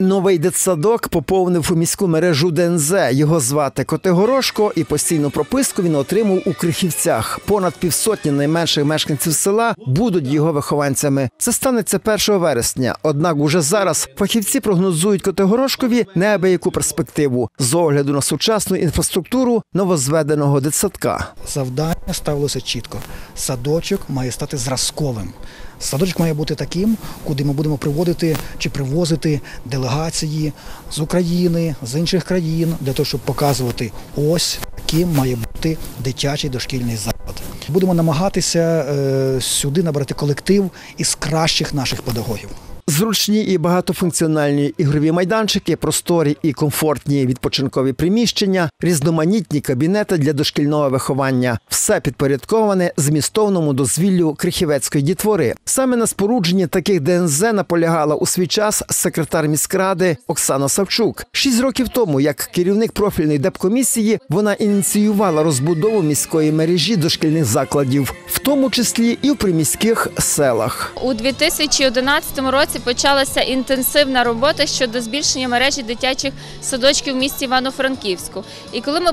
Новий дитсадок поповнив у міську мережу ДНЗ. Його звати Котигорошко, і постійну прописку він отримав у Крихівцях. Понад півсотні найменших мешканців села будуть його вихованцями. Це станеться 1 вересня. Однак уже зараз фахівці прогнозують Котигорошкові неабияку перспективу з огляду на сучасну інфраструктуру новозведеного дитсадка. завдання ставилося чітко. Садочок має стати зразковим. Садочок має бути таким, куди ми будемо приводити чи привозити делегації з України, з інших країн, для того, щоб показувати, ось яким має бути дитячий дошкільний заклад. Будемо намагатися е, сюди набрати колектив із кращих наших педагогів. Зручні і багатофункціональні ігрові майданчики, просторі і комфортні відпочинкові приміщення, різноманітні кабінети для дошкільного виховання все підпорядковане змістовному дозвіллю крихівецької дітвори. Саме на спорудженні таких ДНЗ наполягала у свій час секретар міськради Оксана Савчук. Шість років тому, як керівник профільної депкомісії, вона ініціювала розбудову міської мережі дошкільних закладів, в тому числі і в приміських селах. У 2011 році почалася інтенсивна робота щодо збільшення мережі дитячих садочків в місті Івано-Франківську. І коли ми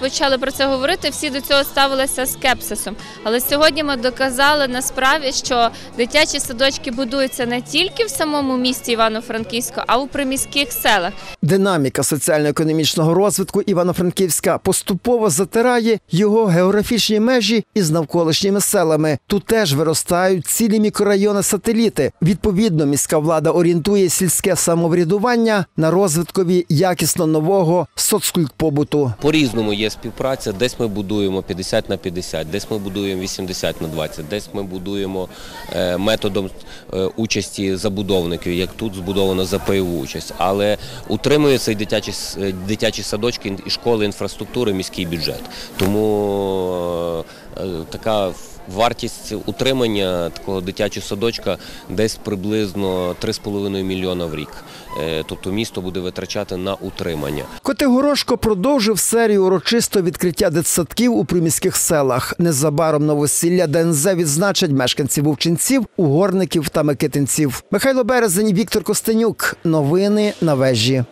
почали, про це говорити, всі до цього ставилися скепсисом. Але сьогодні ми доказали на справі, що дитячі садочки будуються не тільки в самому місті Івано-Франківську, а у приміських селах. Динаміка соціально-економічного розвитку Івано-Франківська поступово затирає його географічні межі із навколишніми селами. Тут теж виростають цілі мікрорайони сателіти. Відповідно, міська влада орієнтує сільське самоврядування на розвиткові якісно нового соцкультпобуту. По-різному є співпраця. Десь ми будуємо 50 на 50, десь ми будуємо 80 на 20, десь ми будуємо е, методом е, участі забудовників, як тут збудовано за пайову участь. Але утримуються і дитячі, е, дитячі садочки і школи інфраструктури міський бюджет. Тому така вартість утримання такого дитячого садочка десь приблизно 3,5 мільйона в рік. Е, Тобто місто буде витрачати на утримання. Котигорошко продовжив серію урочистого відкриття дитсадків у приміських селах. Незабаром новосілля ДНЗ відзначать мешканці Вовчинців, угорників та Микитинців. Михайло Березень, Віктор Костенюк. Новини на вежі.